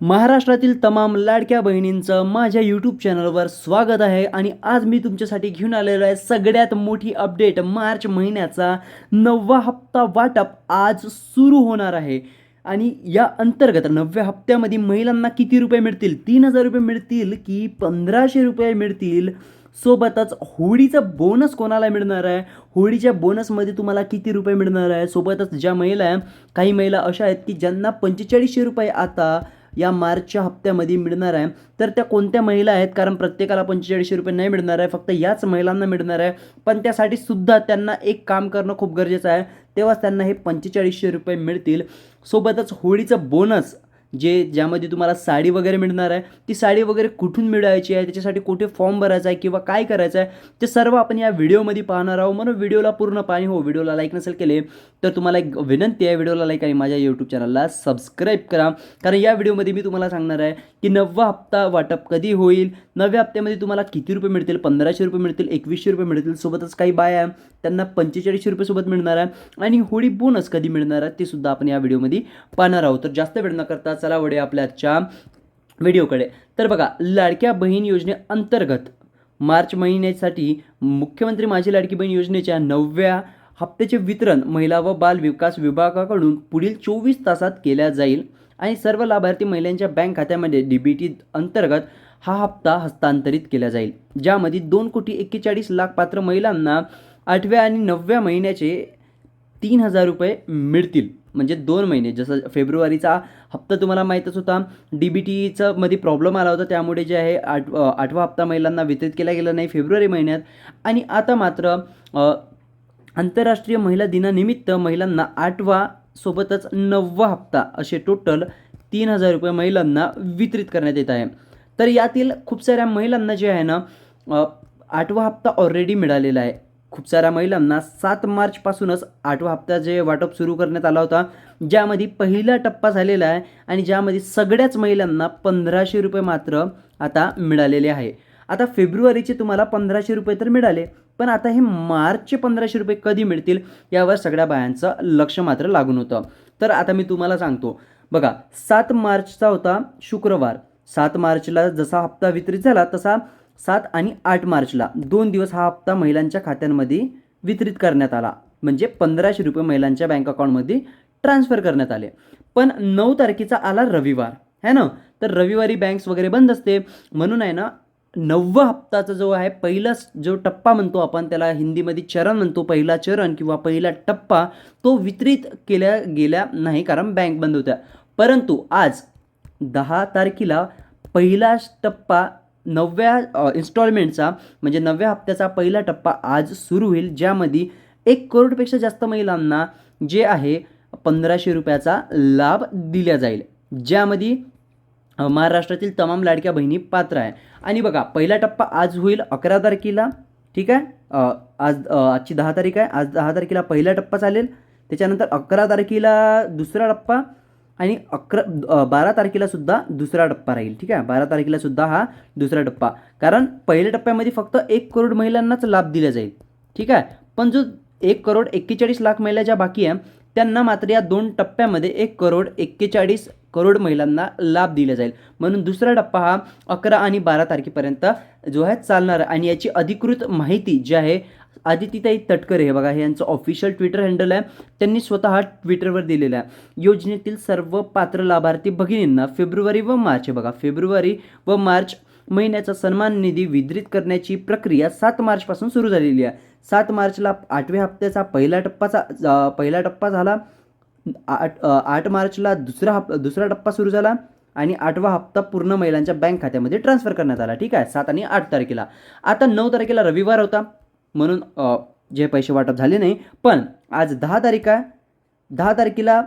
महाराष्ट्रातील तमाम लाडक्या बहिणींचं माझ्या यूट्यूब चॅनलवर स्वागत आहे आणि आज मी तुमच्यासाठी घेऊन आलेलो आहे सगळ्यात मोठी अपडेट मार्च महिन्याचा नववा हप्ता वाटप आज सुरू होणार आहे. आणि या अंतर्गत नवव्या हप्त्यामध्ये महिलांना किती रुपये मिळतील? तीन हजार रुपये मिळतील की पंधराशे रुपये मिळतील? सोबतच होळीचा बोनस कोणाला मिळणार आहे? होळीच्या बोनसमध्ये तुम्हाला किती रुपये मिळणार आहे? सोबतच ज्या महिला आहे काही महिला अशा आहेत की ज्यांना पंचेचाळीसशे रुपये आता या मार्चच्या हप्त्यामध्ये मिळणार आहे. तर त्या कोणत्या महिला आहेत? कारण प्रत्येकाला पंचेचाळीसशे रुपये नाही मिळणार आहे. फक्त याच महिलांना मिळणार आहे. पण त्यासाठी सुद्धा त्यांना एक काम करणं खूप गरजेचं आहे. तेव्हाच त्यांना हे पंचेचाळीसशे रुपये मिळतील. सोबतच होळीचं बोनस जे ज्यामध्ये तुम्हाला साडी वगैरे मिळणार आहे ती साडी वगैरे कुठून मिळवायची आहे त्याच्यासाठी कुठे फॉर्म भरायचा आहे किंवा काय करायचं आहे ते सर्व आपण या व्हिडिओमध्ये पाहणार आहोत. म्हणून व्हिडिओला पूर्ण पाणी हो. व्हिडिओला लाईक नसेल केले तर तुम्हाला एक विनंती आहे व्हिडिओला लाईक आणि माझ्या यूट्यूब चॅनलला सबस्क्राईब करा. कारण या व्हिडिओमध्ये मी तुम्हाला सांगणार आहे की नववा हप्ता वाटप कधी होईल नव्या हप्त्यामध्ये तुम्हाला किती रुपये मिळतील? पंधराशे रुपये मिळतील एकवीसशे रुपये मिळतील सोबतच काही बाय आहे त्यांना पंचेचाळीसशे रुपयेसोबत मिळणार आहे. आणि होळी बोनस कधी मिळणार आहे ते सुद्धा आपण या व्हिडिओमध्ये पाहणार आहोत. तर जास्त वेळ न करताच चला वडे आपल्या आजच्या व्हिडिओकडे. तर बघा लाडक्या बहीण योजनेअंतर्गत मार्च महिन्यासाठी मुख्यमंत्री माझी लाडकी बहीण योजनेच्या नवव्या हप्त्याचे वितरण महिला व बाल विकास विभागाकडून पुढील चोवीस तासात केल्या जाईल आणि सर्व लाभार्थी महिलांच्या बँक खात्यामध्ये डी बी टी अंतर्गत हा हप्ता हस्तांतरित केला जाईल. ज्यामध्ये दोन कोटी एक्केचाळीस लाख पात्र महिलांना आठव्या आणि नवव्या महिन्याचे तीन हजार रुपये मिळतील. म्हणजे दोन महिने. जसं फेब्रुवारीचा हप्ता तुम्हाला माहीतच होता डी बी टीचं मध्ये प्रॉब्लेम आला होता. त्यामुळे जे आहे आठ आठवा हप्ता महिलांना वितरित केला गेला नाही फेब्रुवारी महिन्यात. आणि आता मात्र आंतरराष्ट्रीय महिला दिनानिमित्त महिलांना आठवा सोबतच नववा हप्ता असे टोटल तीन हजार रुपये महिलांना वितरित करण्यात येत आहे. तर यातील खूप साऱ्या महिलांना जे आहे ना आठवा हप्ता ऑलरेडी मिळालेला आहे. खूप साऱ्या महिलांना सात मार्चपासूनच आठवा हप्ता जे वाटप सुरू करण्यात आला होता ज्यामध्ये पहिला टप्पा झालेला आहे आणि ज्यामध्ये सगळ्याच महिलांना पंधराशे रुपये मात्र आता मिळालेले आहे. आता फेब्रुवारीचे तुम्हाला पंधराशे रुपये तर मिळाले पण आता हे मार्चचे पंधराशे रुपये कधी मिळतील यावर सगळ्या बायांचं लक्ष मात्र लागून होतं. तर आता मी तुम्हाला सांगतो बघा सात मार्चचा होता शुक्रवार. सात मार्चला जसा हप्ता वितरित झाला तसा सात आणि आठ मार्चला दोन दिवस हा हप्ता महिलांच्या खात्यांमध्ये वितरित करण्यात आला. म्हणजे पंधराशे रुपये महिलांच्या बँक अकाउंटमध्ये ट्रान्सफर करण्यात आले. पण नऊ तारखेचा आला रविवार. है ना? तर रविवारी बँक्स वगैरे बंद असते. म्हणून आहे ना नववा हप्ताचा जो आहे पहिला जो टप्पा म्हणतो आपण त्याला हिंदीमध्ये चरण म्हणतो. पहिला चरण किंवा पहिला टप्पा तो वितरित केल्या गेल्या नाही कारण बँक बंद होत्या. परंतु आज दहा तारखेला पहिला टप्पा नवव्या इन्स्टॉलमेंटचा म्हणजे नवव्या हप्त्याचा पहिला टप्पा आज सुरू होईल ज्यामध्ये एक करोडपेक्षा जास्त महिलांना जे आहे पंधराशे रुपयाचा लाभ दिला जाईल. ज्यामध्ये महाराष्ट्रातील तमाम लाडक्या बहिणी पात्र आहे. आणि बघा पहिला टप्पा आज होईल अकरा तारखेला ठीक आहे? आज आजची दहा तारीख आहे. आज दहा तारखेला पहिला टप्पा चालेल. त्याच्यानंतर अकरा तारखेला दुसरा टप्पा आणि अकरा बारा तारखेला सुद्धा दुसरा टप्पा राहील ठीक आहे? बारा तारखेला सुद्धा हा दुसरा टप्पा. कारण पहिल्या टप्प्यामध्ये फक्त एक करोड महिलांनाच लाभ दिला जाईल ठीक आहे? पण जो एक करोड एक्केचाळीस लाख महिला ज्या बाकी आहे त्यांना मात्र या दोन टप्प्यामध्ये एक करोड एक्केचाळीस करोड महिलांना लाभ दिला जाईल. म्हणून दुसरा टप्पा हा अकरा आणि बारा तारखेपर्यंत जो आहे चालणार आणि याची अधिकृत माहिती जी आहे आदितीताई तटकरे हे बघा हे यांचं ऑफिशियल ट्विटर हँडल आहे. त्यांनी स्वतः ट्विटरवर दिलेलं आहे. योजनेतील सर्व पात्र लाभार्थी भगिनींना फेब्रुवारी व मार्च हे बघा फेब्रुवारी व मार्च महिन्याचा सन्मान निधी वितरित करण्याची प्रक्रिया सात मार्चपासून सुरू झालेली आहे. सात मार्चला आठव्या हप्त्याचा पहिला टप्पाचा पहिला टप्पा झाला. आठ आठ मार्चला दुसरा हप दुसरा टप्पा सुरू झाला आणि आठवा हप्ता पूर्ण महिलांच्या बँक खात्यामध्ये ट्रान्सफर करण्यात आला. ठीक आहे? सात आणि आठ तारखेला. आता नऊ तारखेला रविवार होता. म्हणून जे पैसे वाटप झाले नाही. पण आज दहा तारीख आहे. दहा तारखेला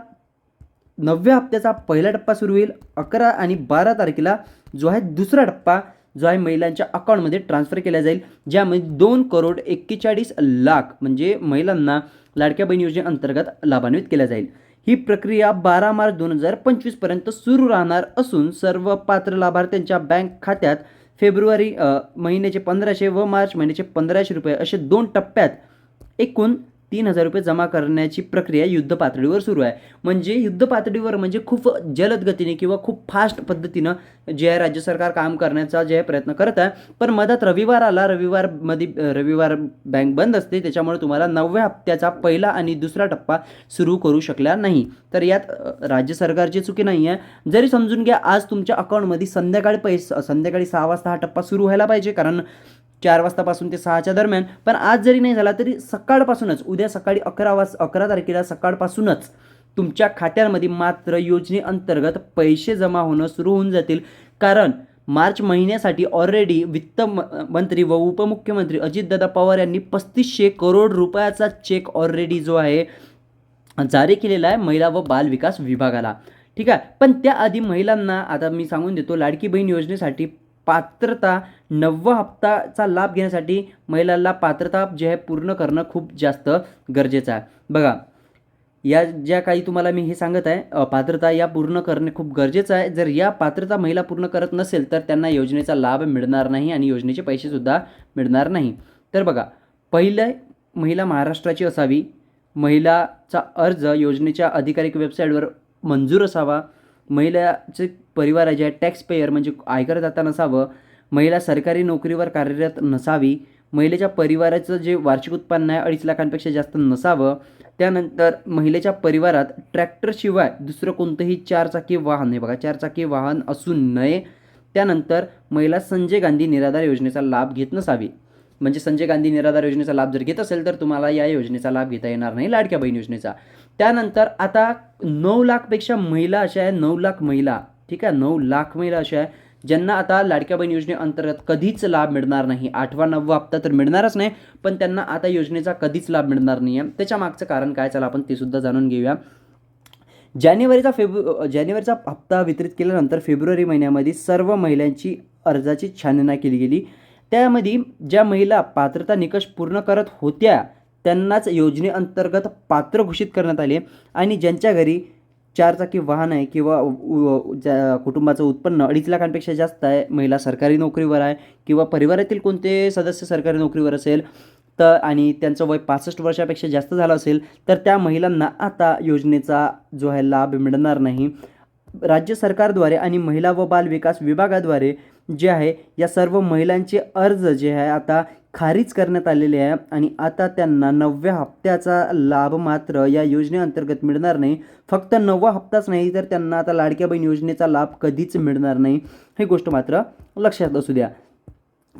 नवव्या हप्त्याचा पहिला टप्पा सुरू होईल अकरा आणि बारा तारखेला जो आहे दुसरा टप्पा जो आहे महिलांच्या अकाउंटमध्ये ट्रान्सफर केला जाईल ज्यामध्ये दोन करोड एक्केचाळीस लाख म्हणजे महिलांना लाडक्या बहीण योजनेअंतर्गत लाभान्वित केल्या जाईल. ही प्रक्रिया बारा मार्च दोन हजार पंचवीसपर्यंत सुरू राहणार असून सर्व पात्र लाभार्थ्यांच्या बँक खात्यात फेब्रुवारी महिन्याचे पंधराशे व मार्च महिन्याचे पंधराशे रुपये असे दोन टप्प्यात एकूण तीन हजार रुपये जमा करण्याची प्रक्रिया युद्ध पातळीवर सुरू आहे. म्हणजे युद्ध पातळीवर म्हणजे खूप जलद गतीने किंवा खूप फास्ट पद्धतीनं जे आहे राज्य सरकार काम करण्याचा जे आहे प्रयत्न करत आहे. पण मधात रविवार आला रविवारमध्ये रविवार बँक बंद असते त्याच्यामुळे तुम्हाला नवव्या हप्त्याचा पहिला आणि दुसरा टप्पा सुरू करू शकला नाही. तर यात राज्य सरकारची चुकी नाही आहे. जरी समजून घ्या आज तुमच्या अकाउंटमध्ये संध्याकाळी पैसे संध्याकाळी सहा वाजता हा टप्पा सुरू व्हायला पाहिजे. कारण चार वाजतापासून ते सहाच्या दरम्यान. पण आज जरी नाही झाला तरी सकाळपासूनच उद्या सकाळी अकरा वाज अकरा तारखेला सकाळपासूनच तुमच्या खात्यांमध्ये मात्र योजनेअंतर्गत पैसे जमा होणं सुरू होऊन जातील. कारण मार्च महिन्यासाठी ऑलरेडी वित्त म- मंत्री व उपमुख्यमंत्री अजितदादा पवार यांनी पस्तीसशे करोड रुपयाचा चेक ऑलरेडी जो आहे जारी केलेला आहे महिला व बाल विकास विभागाला. ठीक आहे? पण त्याआधी महिलांना आता मी सांगून देतो लाडकी बहीण योजनेसाठी पात्रता नववा हप्ताचा लाभ घेण्यासाठी महिलांना पात्रता जे आहे पूर्ण करणं खूप जास्त गरजेचं आहे. बघा या ज्या काही तुम्हाला मी हे सांगत आहे पात्रता या पूर्ण करणे खूप गरजेचं आहे. जर या पात्रता महिला पूर्ण करत नसेल तर त्यांना योजनेचा लाभ मिळणार नाही आणि योजनेचे पैसेसुद्धा मिळणार नाही. तर बघा पहिलं महिला महाराष्ट्राची असावी महिलाचा अर्ज योजनेच्या अधिकारिक वेबसाईटवर मंजूर असावा महिलाचे परिवार जे आहे टॅक्स पेयर म्हणजे आयकरदाता नसावं महिला सरकारी नोकरीवर कार्यरत नसावी महिलेच्या परिवाराचं जे वार्षिक उत्पन्न आहे अडीच लाखांपेक्षा जास्त नसावं त्यानंतर महिलेच्या परिवारात ट्रॅक्टरशिवाय दुसरं कोणतंही चारचाकी वाहन हे बघा चारचाकी वाहन असू नये त्यानंतर महिला संजय गांधी निराधार योजनेचा लाभ घेत नसावी. म्हणजे संजय गांधी निराधार योजनेचा लाभ जर घेत असेल तर तुम्हाला या योजनेचा लाभ घेता येणार नाही लाडक्या बहीण योजनेचा त्यानंतर आता नऊ लाखपेक्षा महिला अशा आहे नऊ लाख महिला ठीक आहे नऊ लाख महिला अशा आहे. ज्यांना आता लाडक्या बहीण योजनेअंतर्गत कधीच लाभ मिळणार नाही. आठवा नववा हप्ता तर मिळणारच नाही पण त्यांना आता योजनेचा कधीच लाभ मिळणार नाही आहे. त्याच्या मागचं कारण काय चला आपण ते सुद्धा जाणून घेऊया. जानेवारीचा फेब्रु जानेवारीचा हप्ता वितरित केल्यानंतर फेब्रुवारी महिन्यामध्ये सर्व महिलांची अर्जाची छानना केली गेली. त्यामध्ये ज्या महिला पात्रता निकष पूर्ण करत होत्या त्यांनाच योजनेअंतर्गत पात्र घोषित करण्यात आले. आणि ज्यांच्या घरी चारचाकी वाहन आहे किंवा ज्या कुटुंबाचं उत्पन्न अडीच लाखांपेक्षा जास्त आहे महिला सरकारी नोकरीवर आहे किंवा परिवारातील कोणते सदस्य सरकारी नोकरीवर असेल तर आणि त्यांचं वय पासष्ट वर्षापेक्षा जास्त झालं असेल तर त्या महिलांना आता योजनेचा जो आहे लाभ मिळणार नाही. राज्य सरकारद्वारे आणि महिला व बाल विकास विभागाद्वारे जे आहे या सर्व महिलांचे अर्ज जे आहे आता खारीज करण्यात आलेले आहे आणि आता त्यांना नवव्या हप्त्याचा लाभ मात्र या योजनेअंतर्गत मिळणार नाही. फक्त नववा हप्ताच नाही तर त्यांना आता लाडक्या बहीण योजनेचा लाभ कधीच मिळणार नाही. ही गोष्ट मात्र लक्षात असू द्या.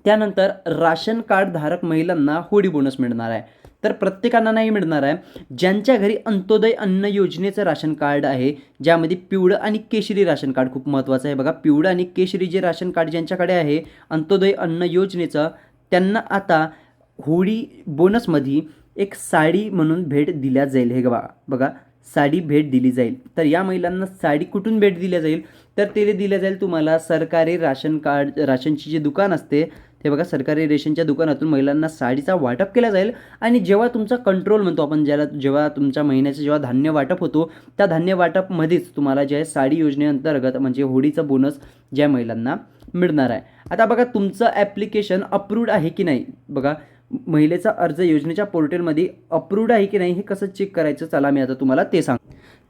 त्यानंतर राशन कार्ड धारक महिलांना होडी बोनस मिळणार आहे. तर प्रत्येकांना नाही मिळणार आहे. ज्यांच्या घरी अंत्योदय अन्न योजनेचं राशन कार्ड आहे ज्यामध्ये पिवळं आणि केशरी राशन कार्ड खूप महत्त्वाचं आहे. बघा पिवळं आणि केशरी जे राशन कार्ड ज्यांच्याकडे आहे अंत्योदय अन्न योजनेचं त्यांना आता होळी बोनसमध्ये एक साडी म्हणून भेट दिल्या जाईल. हे बघा बघा साडी भेट दिली जाईल. तर या महिलांना साडी कुठून भेट दिल्या जाईल? तर ते दिल्या जाईल तुम्हाला सरकारी राशन कार्ड राशनची जे दुकान असते ते बघा सरकारी रेशनच्या दुकानातून महिलांना साडीचा वाटप केला जाईल आणि जेव्हा तुमचा कंट्रोल म्हणतो आपण ज्याला जेव्हा तुमच्या महिन्याचं जेव्हा धान्य वाटप होतो त्या धान्य वाटपमध्येच तुम्हाला जे आहे साडी योजनेअंतर्गत म्हणजे होळीचं बोनस ज्या महिलांना मिळणार आहे. आता बघा तुमचं ॲप्लिकेशन अप्रूव्ड आहे की नाही? बघा महिलेचा अर्ज योजनेच्या पोर्टलमध्ये अप्रूव्ड आहे की नाही हे कसं चेक करायचं? चला मी आता तुम्हाला ते सांग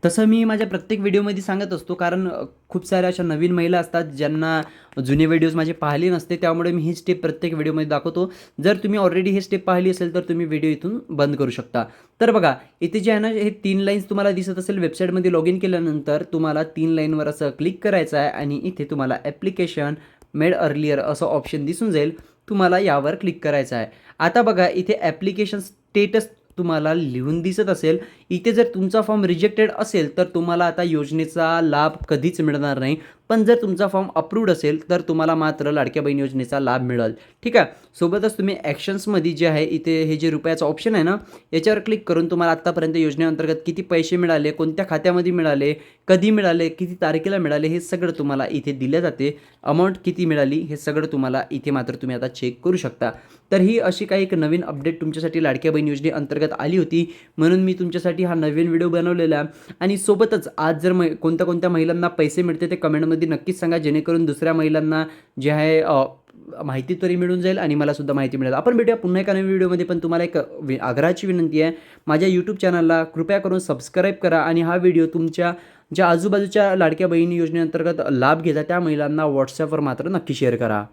तसं मी माझ्या प्रत्येक व्हिडिओमध्ये सांगत असतो कारण खूप साऱ्या अशा नवीन महिला असतात ज्यांना जुने व्हिडिओज माझे पाहिले नसते त्यामुळे मी ही स्टेप प्रत्येक व्हिडिओमध्ये दाखवतो. जर तुम्ही ऑलरेडी ही स्टेप पाहिली असेल तर तुम्ही व्हिडिओ इथून बंद करू शकता. तर बघा इथे जे आहे ना हे तीन लाईन्स तुम्हाला दिसत असेल वेबसाईटमध्ये लॉग इन केल्यानंतर तुम्हाला तीन लाईनवर असं क्लिक करायचं आहे आणि इथे तुम्हाला ॲप्लिकेशन मेड अर्लियर असं ऑप्शन दिसून जाईल. तुम्हाला यावर क्लिक करायचं आहे. आता बघा इथे ॲप्लिकेशन स्टेटस तुम्हाला लिहून दिसत असेल. इथे जर तुमचा फॉर्म रिजेक्टेड असेल तर तुम्हाला आता योजनेचा लाभ कधीच मिळणार नाही. पण जर तुमचा फॉर्म अप्रूव्ड असेल तर तुम्हाला मात्र लाडक्या बहीण योजनेचा लाभ मिळेल. ठीक आहे? सोबतच तुम्ही ॲक्शन्समध्ये जे आहे इथे हे जे रुपयाचं ऑप्शन आहे ना याच्यावर क्लिक करून तुम्हाला आत्तापर्यंत योजनेअंतर्गत किती पैसे मिळाले कोणत्या खात्यामध्ये मिळाले कधी मिळाले किती तारखेला मिळाले हे सगळं तुम्हाला इथे दिलं जाते. अमाऊंट किती मिळाली हे सगळं तुम्हाला इथे मात्र तुम्ही आता चेक करू शकता. तर ही अशी काही एक नवीन अपडेट तुमच्यासाठी लाडक्या बहीण योजनेअंतर्गत आली होती. म्हणून मी तुमच्यासाठी तुमच्यासाठी हा नवीन व्हिडिओ बनवलेला. आहे आणि सोबतच आज जर मै कोणत्या कोणत्या महिलांना पैसे मिळते ते कमेंटमध्ये नक्कीच सांगा जेणेकरून दुसऱ्या महिलांना जे आहे माहिती तरी मिळून जाईल आणि मला सुद्धा माहिती मिळेल. आपण भेटूया पुन्हा एका नवीन व्हिडिओमध्ये पण तुम्हाला एक वि आग्रहाची विनंती आहे माझ्या यूट्यूब चॅनलला कृपया करून सबस्क्राईब करा आणि हा व्हिडिओ तुमच्या ज्या आजूबाजूच्या लाडक्या बहिणी योजनेअंतर्गत लाभ घेता त्या महिलांना व्हॉट्सॲपवर मात्र नक्की शेअर करा.